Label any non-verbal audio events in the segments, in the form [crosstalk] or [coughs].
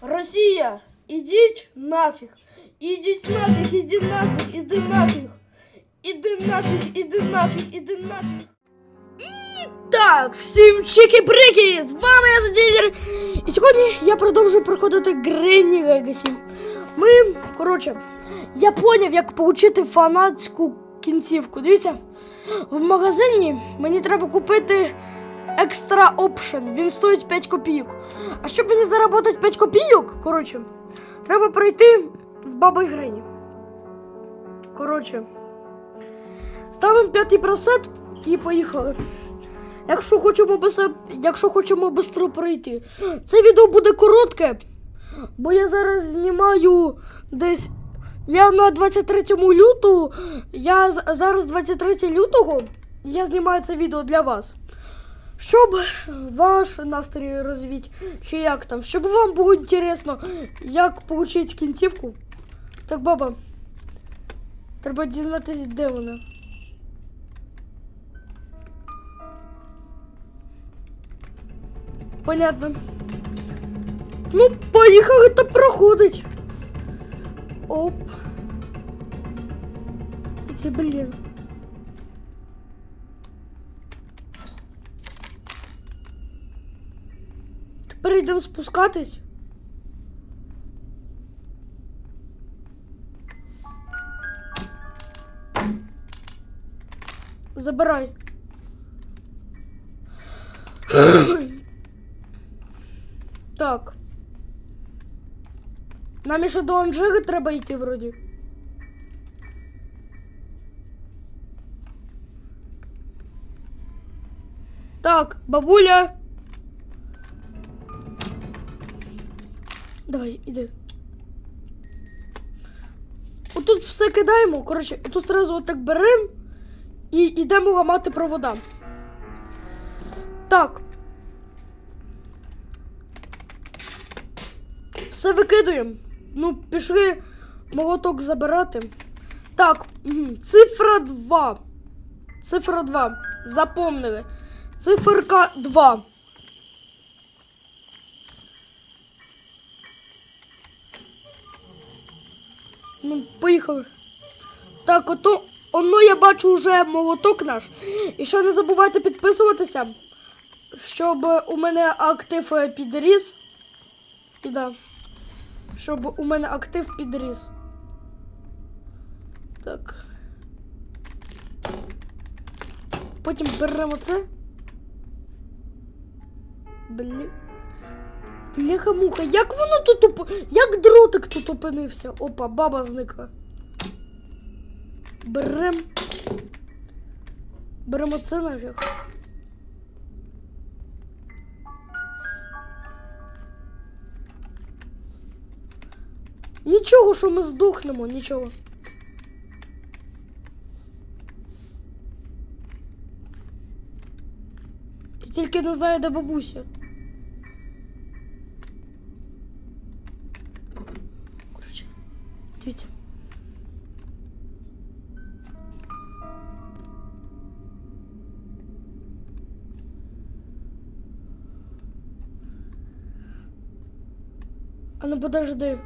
Росія, ідіть нафіг. Ідіть нафіг, іди нафіг, іди нафіг. Іди нафіг, іди нафіг, іди нафіг. І так, всім чики-брики! З вами я Заділер. І сьогодні я продовжую проходити Гренні Легасі. Ми, коротше, я поняв, як отримати фанатську кінцівку. Дивіться, в магазині мені треба купити екстра опшен. Він стоїть 5 копійок. А щоб мені заробити 5 копійок, коротше, треба пройти з бабою Грені. Коротше, ставимо п'ятий пресет і поїхали. Якщо хочемо без, якщо хочемо швидко пройти. Це відео буде коротке, бо я зараз знімаю десь. Я на 23 лютого. Я зараз 23 лютого. Я знімаю це відео для вас. Щоб ваш настрій розвіть, чи як там, щоб вам було інтересно, як отримати кінцівку. Так, баба. Треба дізнатися, де вона. Понятно. Ну, поїхали та проходить. Оп. Блін. Йдемо спускатись. Забирай. так. Нам ще до Анжели треба йти вроді. Так, бабуля. Давай, іди. Отут все кидаємо. Коротше, тут одразу отак беремо і йдемо ламати провода. Так. Все викидуємо. Ну, пішли молоток забирати. Так, цифра 2. Цифра 2. Запомнили. Циферка 2. Ну, поїхали. Так, ото, оно я бачу вже молоток наш. І ще не забувайте підписуватися, щоб у мене актив е, підріс. І да. Щоб у мене актив підріс. Так. Потім беремо це. Блі. Бляха-муха, як воно тут оп... Як дротик тут опинився? Опа, баба зникла. Берем. Беремо це нафіг. Нічого, що ми здохнемо, нічого. Тільки не знаю, де бабуся. А ну подожди.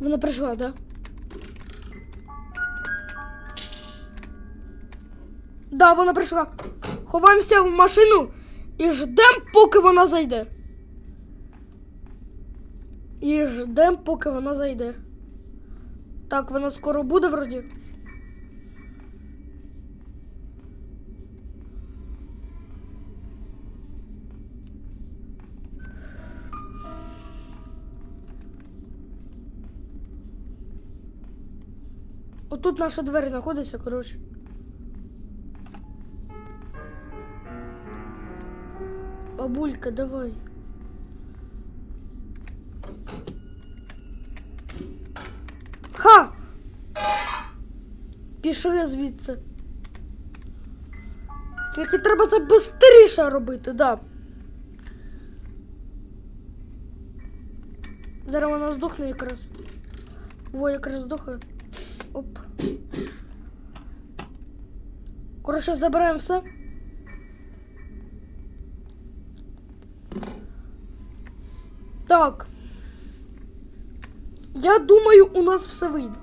Вона прийшла, да? Да, вона прийшла. Ховаємося в машину і ждем, поки вона зайде. І ждем, поки вона зайде. Так, вона скоро буде вроді. Отут наші двері знаходяться, коротше. Бабулька, давай. Пішли звідси. Тільки треба це швидше робити, да. Зараз вона здохне якраз. Во, якраз здохає. Оп. Коротше, забираємо все. Так. Я думаю, у нас все вийде.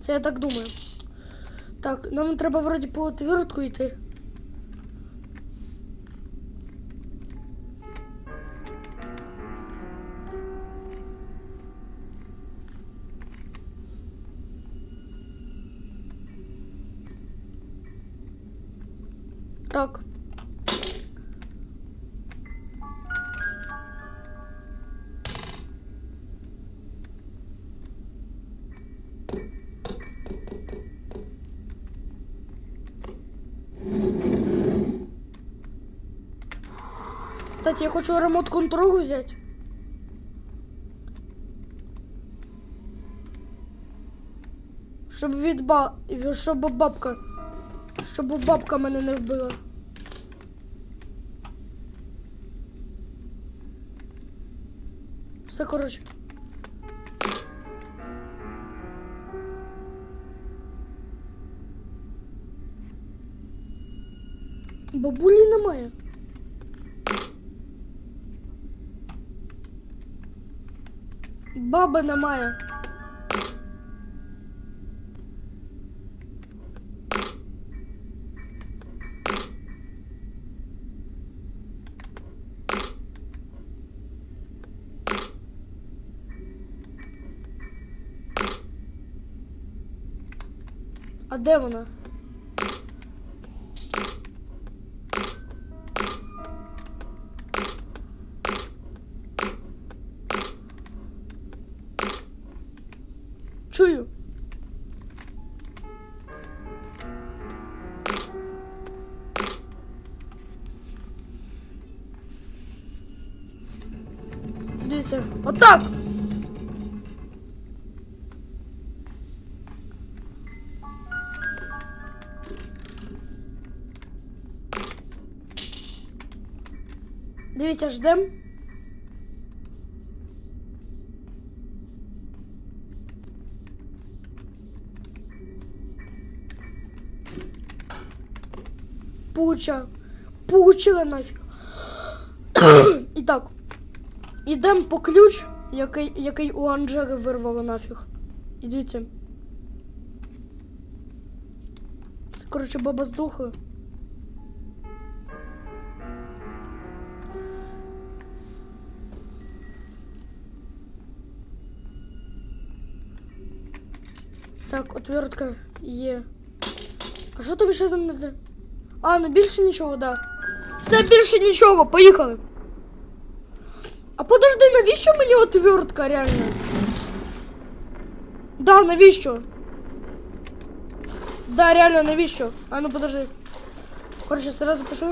Це я так думаю. Так, нам треба вроді по отвертку йти. Так. Кстати, я хочу ремонт контролу взять. Щоб від ба... щоб бабка. Щоб бабка мене не вбила. Все коротше. Бабулі немає. Баби немає. А де вона? Дивіться, отак! Дивіться, ждем. Получа. Получила нафіг. І [coughs] так. Ідем по ключ, який, який у Анжели вирвало нафіг. І дивіться. Це, коротше, баба здохла. Так, отвертка є. А що тобі ще там не? А, ну більше нічого, да. Все більше нічого, поїхали. А подожди, навіщо мені отвертка реально? Да, навіщо? Да, реально, навіщо? А ну подожди. Короче, сразу пишу.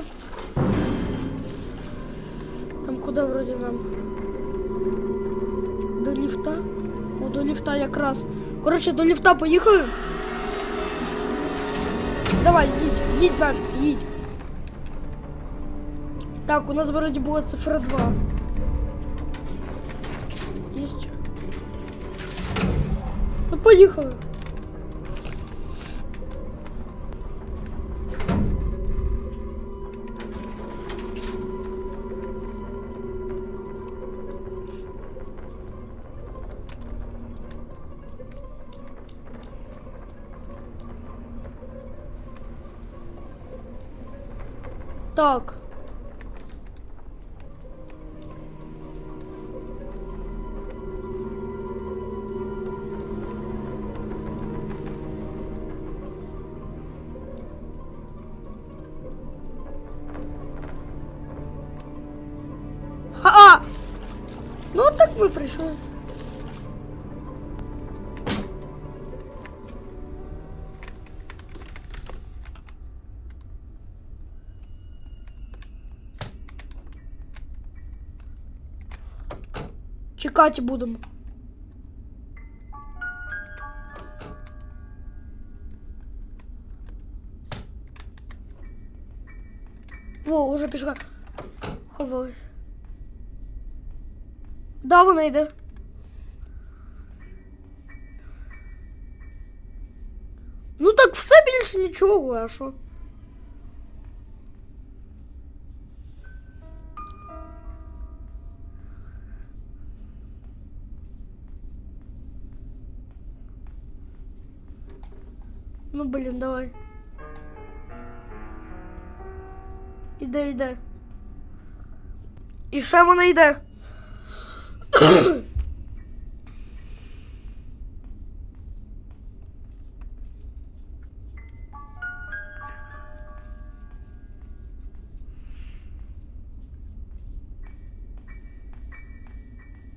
Там куди вроді нам? До ліфта? О, до ліфта якраз. Коротше, до ліфта поїхали. Давай, їдь, їдь нафіг, їдь. Так, у нас вроді була цифра 2. Поїхали. От так ми прийшли. Чекати будемо. Во, уже пішла. Ховалась. Давнийде. Ну так все больше ничего, а що? Ну блин, давай. Іде, іде. И ще вона йде.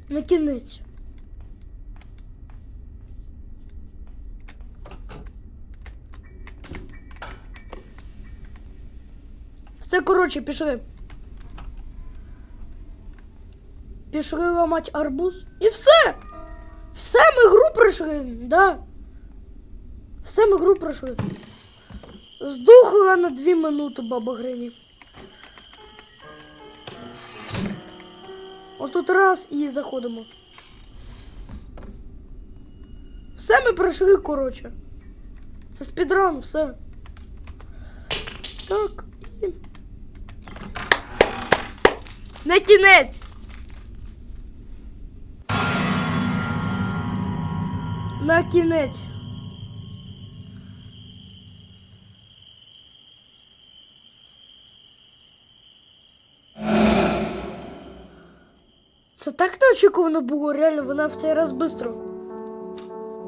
На кінець. Все, коротше, пішли. Пішли ламати арбуз. І все! Все, ми гру пройшли, да. Все, ми гру пройшли. Здохла на дві минути баба Грині. Отут раз і заходимо. Все ми пройшли, коротше. Це спідран, все. Так. На кінець. На кінець. Це так неочікувано було, реально, вона в цей раз швидко.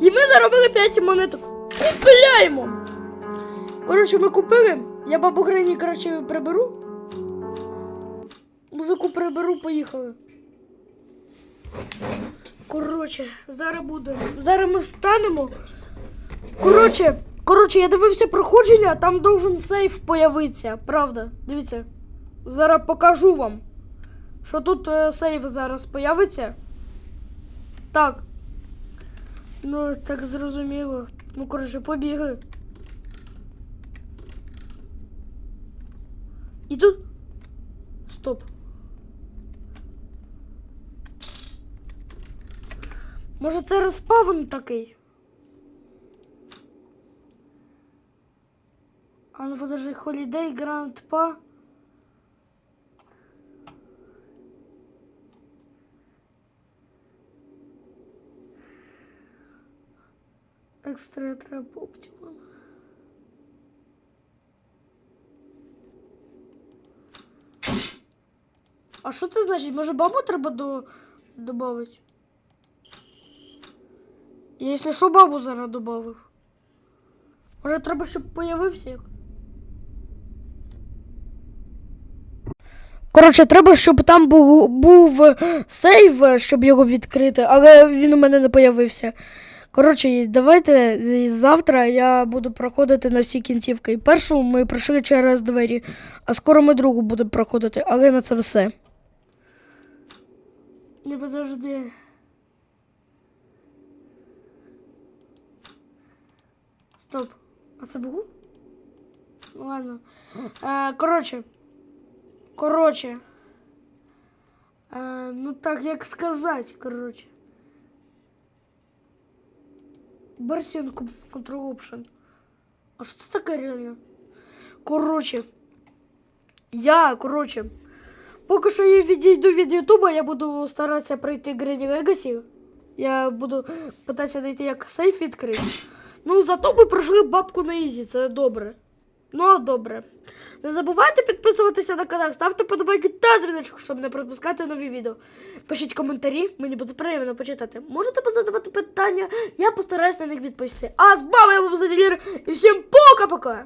І ми заробили 5 монеток. Купляємо! Коротше, ми купили. Я бабу Грині, коротше, приберу. Музику приберу, поїхали. Коротше, зараз буде. Зараз ми встанемо. Коротше, коротше, я дивився проходження, там должен сейф появитися. Правда, дивіться. Зараз покажу вам. Що тут е, сейф зараз появиться? Так. Ну, так зрозуміло. Ну, коротше, побігли. І тут. Стоп. Може це розпавн такий? А ну подожди, Holiday Grand Pa. Екстра трап оптимал. А що це значить? Може бабу треба до... добавити? Я, Якщо що, бабу зараз добавив. Може треба, щоб появився як? Коротше, треба, щоб там був, був сейв, щоб його відкрити, але він у мене не появився. Коротше, давайте завтра я буду проходити на всі кінцівки. Першу ми пройшли через двері, а скоро ми другу будемо проходити, але на це все. Не подожди. Стоп. А це? Ну ладно. Е, коротше. Коротше. Е, ну так як сказати, коротше. Барсін Control Option. А що це таке реально? Коротше. Я, коротше. Поки що я відійду від Ютуба, я буду старатися пройти Granny Legacy. Я буду питатися знайти, як сейф відкрити. Ну, зато ми пройшли бабку на Ізі, це добре. Ну, добре. Не забувайте підписуватися на канал, ставте подобайки та дзвіночок, щоб не пропускати нові відео. Пишіть коментарі, мені буде приємно почитати. Можете позадавати питання, я постараюся на них відповісти. А з вами я був Заділір і всім пока-пока!